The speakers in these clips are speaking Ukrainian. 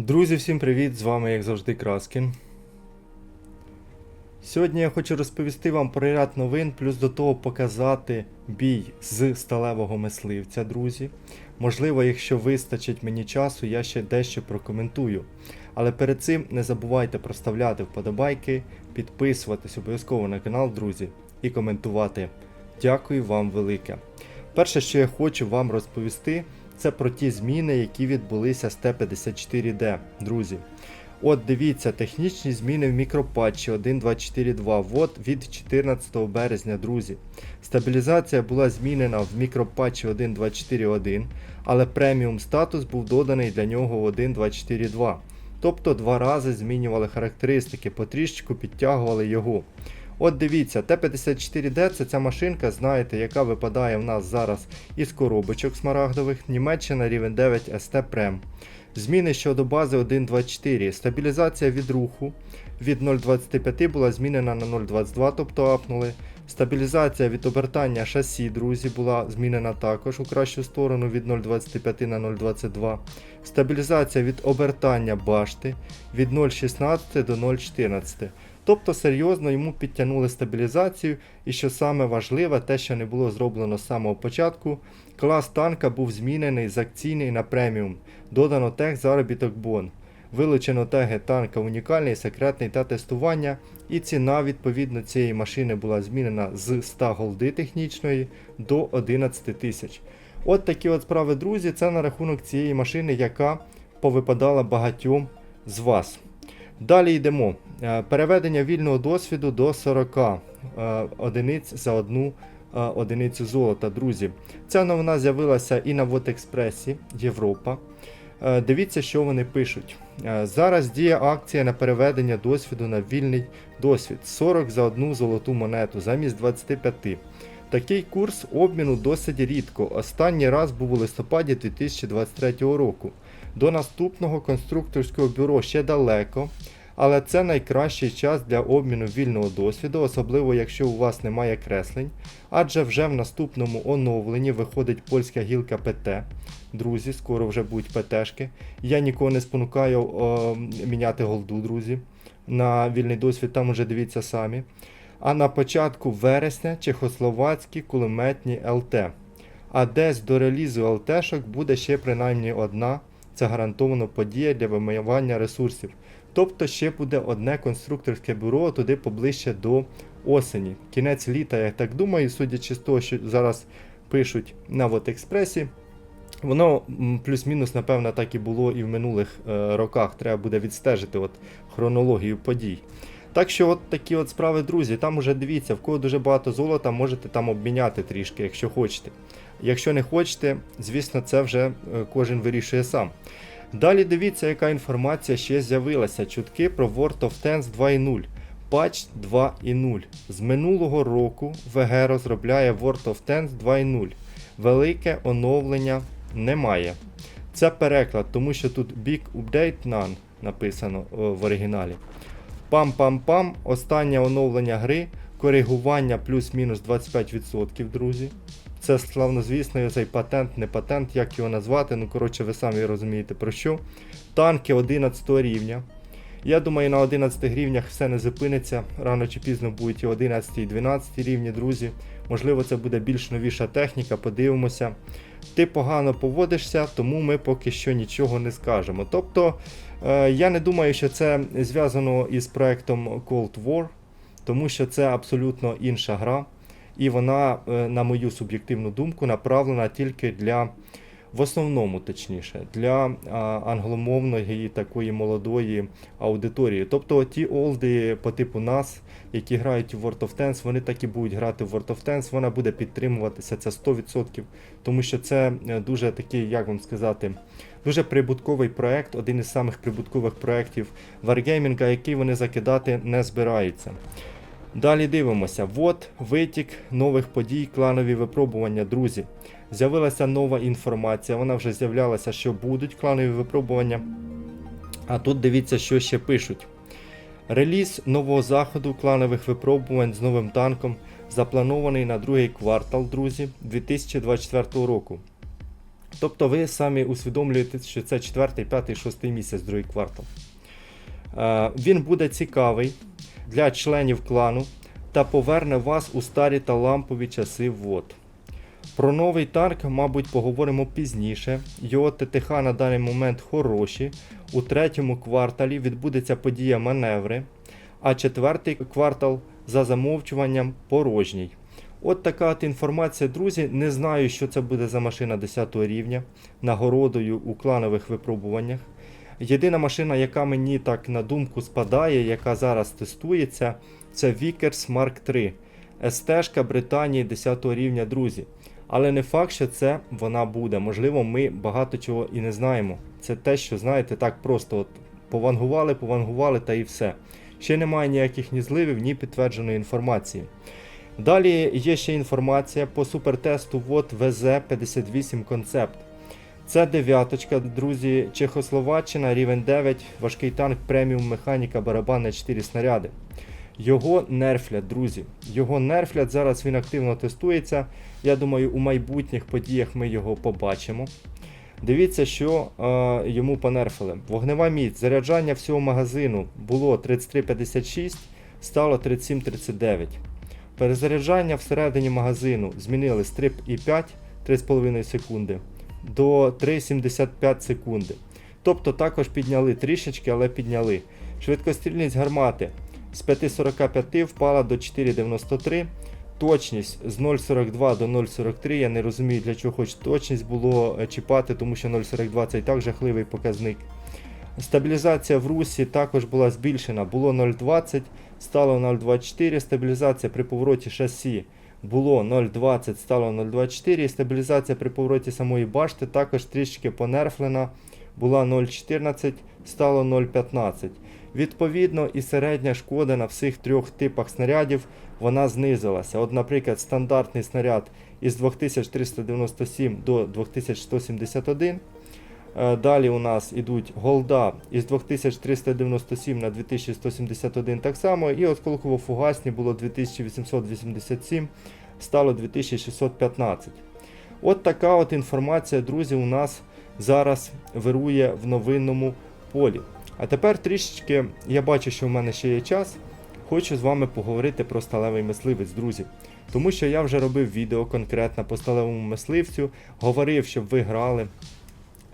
Друзі, всім привіт! З вами, як завжди, Краскін. Сьогодні я хочу розповісти вам про ряд новин, плюс до того показати бій з сталевого мисливця, друзі. Можливо, якщо вистачить мені часу, я ще дещо прокоментую. Але перед цим не забувайте проставляти вподобайки, підписуватись обов'язково на канал, друзі, і коментувати. Дякую вам велике. Перше, що я хочу вам розповісти, це про ті зміни, які відбулися з Т-54D, друзі. От дивіться, технічні зміни в мікропатчі 1.242 вот від 14 березня, друзі. Стабілізація була змінена в мікропатчі 1.241, але преміум статус був доданий для нього в 1.242. Тобто два рази змінювали характеристики, потрішечку підтягували його. От дивіться, Т-54D це ця машинка, знаєте, яка випадає в нас зараз із коробочок смарагдових, Німеччина рівень 9 ST Prem. Зміни щодо бази 1.24. Стабілізація від руху від 0.25 була змінена на 0.22, тобто апнули. Стабілізація від обертання шасі, друзі, була змінена також у кращу сторону від 0.25 на 0.22. Стабілізація від обертання башти від 0.16 до 0.14. Тобто серйозно йому підтягнули стабілізацію, і що саме важливе, те, що не було зроблено з самого початку, клас танка був змінений з акційний на преміум. Додано тег заробіток бон. Вилучено теги танка унікальний, секретний та тестування, і ціна відповідно цієї машини була змінена з 100 голди технічної до 11 тисяч. От такі от справи, друзі, це на рахунок цієї машини, яка повипадала багатьом з вас. Далі йдемо. Е, Переведення вільного досвіду до 40 е, одиниць за одну е, одиницю золота, друзі. Ця новина з'явилася і на Вотекспресі Європа. Дивіться, що вони пишуть. Зараз діє акція на переведення досвіду на вільний досвід 40 за одну золоту монету замість 25. Такий курс обміну досить рідко. Останній раз був у листопаді 2023 року. До наступного конструкторського бюро ще далеко, але це найкращий час для обміну вільного досвіду, особливо якщо у вас немає креслень, адже вже в наступному оновленні виходить польська гілка ПТ. Друзі, скоро вже будуть ПТшки. Я нікого не спонукаю о, міняти голду, друзі. На вільний досвід там уже дивіться самі. А на початку вересня чехословацькі кулеметні ЛТ. А десь до релізу ЛТшок буде ще принаймні одна. Це гарантовано подія для вимивання ресурсів. Тобто ще буде одне конструкторське бюро туди поближче до осені. Кінець літа, я так думаю, судячи з того, що зараз пишуть на Вотекспресі. Воно плюс-мінус, напевно, так і було і в минулих е, роках. Треба буде відстежити от, хронологію подій. Так що от такі от справи, друзі, там уже дивіться, в кого дуже багато золота, можете там обміняти трішки, якщо хочете. Якщо не хочете, звісно, це вже е, кожен вирішує сам. Далі дивіться, яка інформація ще з'явилася. Чутки про World of Tanks 2.0. Патч 2.0. З минулого року ВГ розробляє World of Tanks 2.0. Велике оновлення немає. Це переклад, тому що тут Big Update None написано в оригіналі. Пам-пам-пам. Останнє оновлення гри. Коригування плюс-мінус 25%, друзі. Це славнозвісний цей патент, не патент, як його назвати. Ну, коротше, ви самі розумієте про що. Танки 11 рівня. Я думаю, на 11 рівнях все не зупиниться. Рано чи пізно будуть і 11 і 12 рівні, друзі. Можливо, це буде більш новіша техніка, подивимося. Ти погано поводишся, тому ми поки що нічого не скажемо. Тобто, е, я не думаю, що це зв'язано із проектом Cold War, тому що це абсолютно інша гра. І вона, е, на мою суб'єктивну думку, направлена тільки для, в основному, точніше, для англомовної такої молодої аудиторії. Тобто ті олди по типу нас, які грають в World of Tanks, вони так і будуть грати в World of Tanks, вона буде підтримуватися це 100%, тому що це е, дуже такий, як вам сказати, дуже прибутковий проект, один із самих прибуткових проєктів Wargaming, який вони закидати не збираються. Далі дивимося. Вот витік нових подій, кланові випробування, друзі. З'явилася нова інформація, вона вже з'являлася, що будуть кланові випробування. А тут дивіться, що ще пишуть. Реліз нового заходу кланових випробувань з новим танком запланований на другий квартал, друзі, 2024 року. Тобто ви самі усвідомлюєте, що це 4, 5, 6 місяць, другий квартал. Е, Він буде цікавий для членів клану та поверне вас у старі та лампові часи вод. Про новий танк, мабуть, поговоримо пізніше. Його ТТХ на даний момент хороші. У третьому кварталі відбудеться подія маневри, а четвертий квартал за замовчуванням порожній. От така от інформація, друзі. Не знаю, що це буде за машина 10 рівня, нагородою у кланових випробуваннях. Єдина машина, яка мені так на думку спадає, яка зараз тестується, це Vickers Mark III. СТ Британії 10 рівня, друзі. Але не факт, що це вона буде. Можливо, ми багато чого і не знаємо. Це те, що, знаєте, так просто от повангували, повангували та і все. Ще немає ніяких ні зливів, ні підтвердженої інформації. Далі є ще інформація по супертесту ВОД ВЗ-58 Концепт. Це дев'яточка, друзі, Чехословаччина, рівень 9, важкий танк, преміум механіка, барабан на 4 снаряди. Його нерфлять, друзі. Його нерфлять. Зараз він активно тестується. Я думаю, у майбутніх подіях ми його побачимо. Дивіться, що е, йому понерфили. Вогнева міць, заряджання всього магазину було 33,56, стало 37,39. Перезаряджання всередині магазину змінили з 3,5 3,5 секунди до 3,75 секунди. Тобто також підняли трішечки, але підняли. Швидкострільність гармати з 5,45 впала до 4,93. Точність з 0,42 до 0,43. Я не розумію, для чого хоч точність було е, чіпати, тому що 0,42 це і так жахливий показник. Стабілізація в русі також була збільшена. Було 0,20, стало 0,24. Стабілізація при повороті шасі було 0,20, стало 0,24. І стабілізація при повороті самої башти також трішки понерфлена. Була 0,14, стало 0,15. Відповідно, і середня шкода на всіх трьох типах снарядів вона знизилася. От, наприклад, стандартний снаряд із 2397 до 2171. Е, Далі у нас ідуть голда із 2397 на 2171 так само. І осколково-фугасні було 2887, стало 2615. От така от інформація, друзі, у нас зараз вирує в новинному полі. А тепер трішечки, я бачу, що в мене ще є час. Хочу з вами поговорити про сталевий мисливець, друзі. Тому що я вже робив відео конкретно по сталевому мисливцю, говорив, щоб ви грали.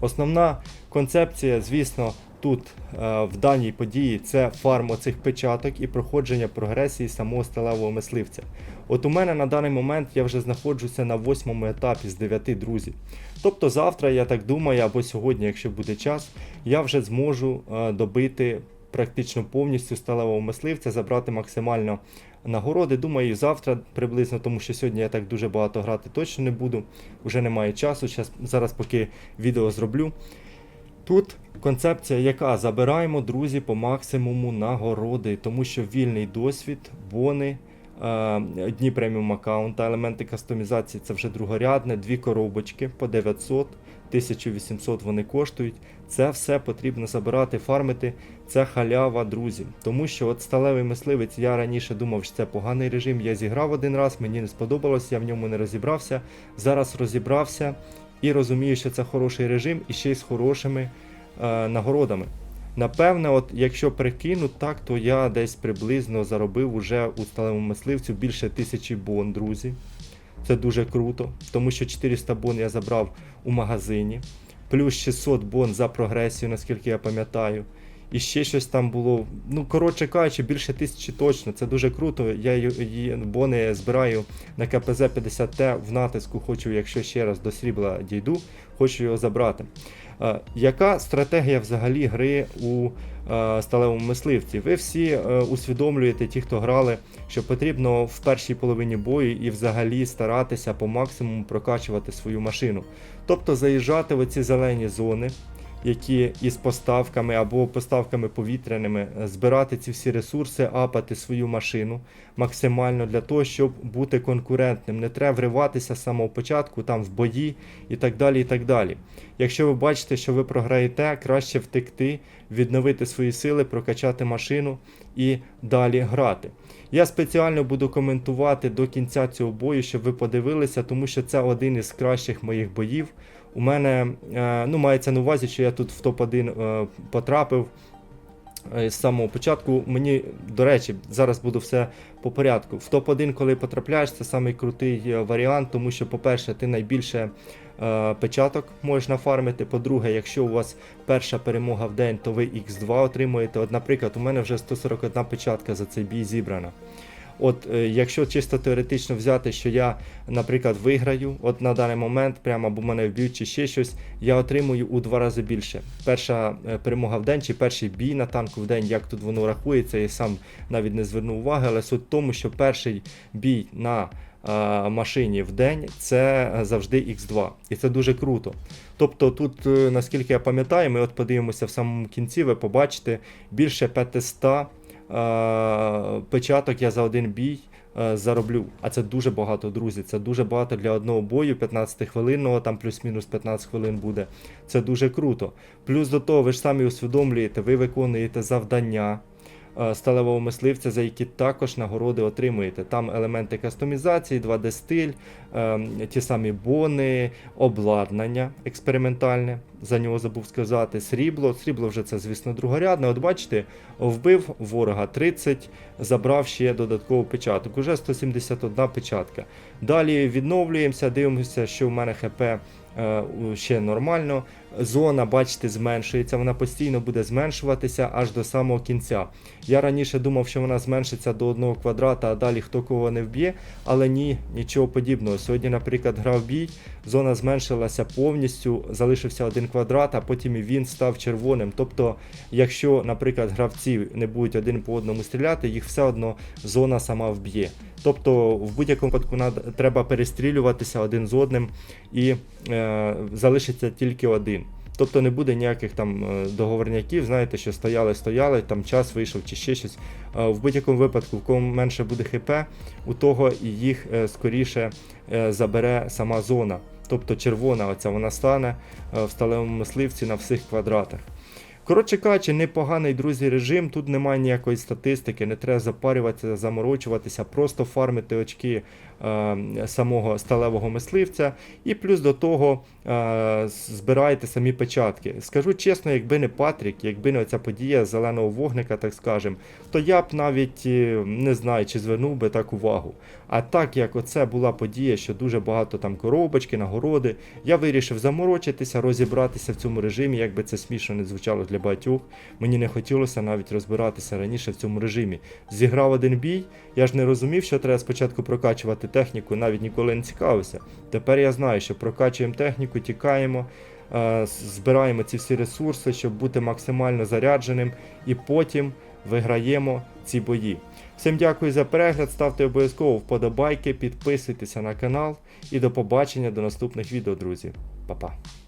Основна концепція, звісно, тут е, в даній події це фарм оцих печаток і проходження прогресії самого сталевого мисливця. От у мене на даний момент я вже знаходжуся на восьмому етапі з 9 друзів. Тобто завтра, я так думаю, або сьогодні, якщо буде час, я вже зможу е, добити практично повністю сталевого мисливця, забрати максимально нагороди. Думаю, завтра приблизно, тому що сьогодні я так дуже багато грати точно не буду. Уже немає часу. Щас, зараз поки відео зроблю. Тут концепція, яка забираємо, друзі, по максимуму нагороди, тому що вільний досвід, бони, е, дні преміум аккаунта, елементи кастомізації це вже другорядне, дві коробочки по 900, 1800 вони коштують. Це все потрібно забирати, фармити. Це халява, друзі. Тому що от сталевий мисливець, я раніше думав, що це поганий режим. Я зіграв один раз, мені не сподобалось, я в ньому не розібрався. Зараз розібрався і розумію, що це хороший режим і ще й з хорошими е, нагородами. Напевне, от якщо прикину так, то я десь приблизно заробив уже у сталевому мисливцю більше тисячі бон, друзі. Це дуже круто, тому що 400 бон я забрав у магазині, плюс 600 бон за прогресію, наскільки я пам'ятаю. І ще щось там було. Ну, коротше кажучи, більше тисячі точно. Це дуже круто. Я її бони збираю на КПЗ 50Т в натиску. Хочу, якщо ще раз до срібла дійду, хочу його забрати. Е, яка стратегія взагалі гри у е, сталевому мисливці? Ви всі е, усвідомлюєте, ті, хто грали, що потрібно в першій половині бою і взагалі старатися по максимуму прокачувати свою машину. Тобто заїжджати в оці зелені зони які із поставками або поставками повітряними е, збирати ці всі ресурси, апати свою машину максимально для того, щоб бути конкурентним. Не треба вриватися з самого початку, там в бої і так далі. і так далі. Якщо ви бачите, що ви програєте, краще втекти, відновити свої сили, прокачати машину і далі грати. Я спеціально буду коментувати до кінця цього бою, щоб ви подивилися, тому що це один із кращих моїх боїв У мене е, ну, мається на увазі, що я тут в топ-1 е, потрапив. Е, З самого початку мені, до речі, зараз буду все по порядку. В топ-1, коли потрапляєш, це самий крутий варіант, тому що, по-перше, ти найбільше е, печаток можеш нафармити. По-друге, якщо у вас перша перемога в день, то ви X2 отримуєте. От, наприклад, у мене вже 141 печатка за цей бій зібрана. От е, якщо чисто теоретично взяти, що я, наприклад, виграю, от на даний момент, прямо або мене вб'ють чи ще щось, я отримую у два рази більше. Перша е, перемога в день чи перший бій на танку в день, як тут воно рахується, я сам навіть не звернув уваги, але суть в тому, що перший бій на е, машині в день це завжди X2. І це дуже круто. Тобто тут, наскільки я пам'ятаю, ми от подивимося в самому кінці, ви побачите більше 500 е, печаток я за один бій е, зароблю. А це дуже багато, друзі. Це дуже багато для одного бою, 15 хвилинного, там плюс-мінус 15 хвилин буде. Це дуже круто. Плюс до того, ви ж самі усвідомлюєте, ви виконуєте завдання. Е, Сталевого мисливця, за які також нагороди отримуєте. Там елементи кастомізації, 2D стиль, е, ті самі бони, обладнання експериментальне, за нього забув сказати. Срібло. Срібло вже це, звісно, другорядне. От бачите, вбив ворога 30, забрав ще додаткову печаток. Уже 171 печатка. Далі відновлюємося, дивимося, що в мене ХП е, ще нормально. Зона, бачите, зменшується, вона постійно буде зменшуватися аж до самого кінця. Я раніше думав, що вона зменшиться до одного квадрата, а далі хто кого не вб'є, але ні, нічого подібного. Сьогодні, наприклад, грав бій, зона зменшилася повністю, залишився один квадрат, а потім і він став червоним. Тобто, якщо, наприклад, гравці не будуть один по одному стріляти, їх все одно зона сама вб'є. Тобто, в будь-якому випадку треба перестрілюватися один з одним і е, залишиться тільки один. Тобто не буде ніяких там е, договорняків, знаєте, що стояли, стояли, там час вийшов чи ще щось. Е, В будь-якому випадку, в кого менше буде ХП, у того їх е, скоріше забере сама зона. Тобто червона оця вона стане в сталевому мисливці на всіх квадратах. Коротше кажучи, непоганий друзі режим, тут немає ніякої статистики, не треба запарюватися, заморочуватися, просто фармити очки самого сталевого мисливця. І плюс до того е, збирайте самі печатки. Скажу чесно, якби не Патрік, якби не оця подія зеленого вогника, так скажем, то я б навіть е, не знаю, чи звернув би так увагу. А так як оце була подія, що дуже багато там коробочки, нагороди, я вирішив заморочитися, розібратися в цьому режимі, як би це смішно не звучало для багатьох. Мені не хотілося навіть розбиратися раніше в цьому режимі. Зіграв один бій, я ж не розумів, що треба спочатку прокачувати техніку, навіть ніколи не цікавився. Тепер я знаю, що прокачуємо техніку, тікаємо. е, Збираємо ці всі ресурси, щоб бути максимально зарядженим, і потім виграємо ці бої. Всім дякую за перегляд, ставте обов'язково вподобайки, підписуйтеся на канал і до побачення до наступних відео, друзі. Па-па.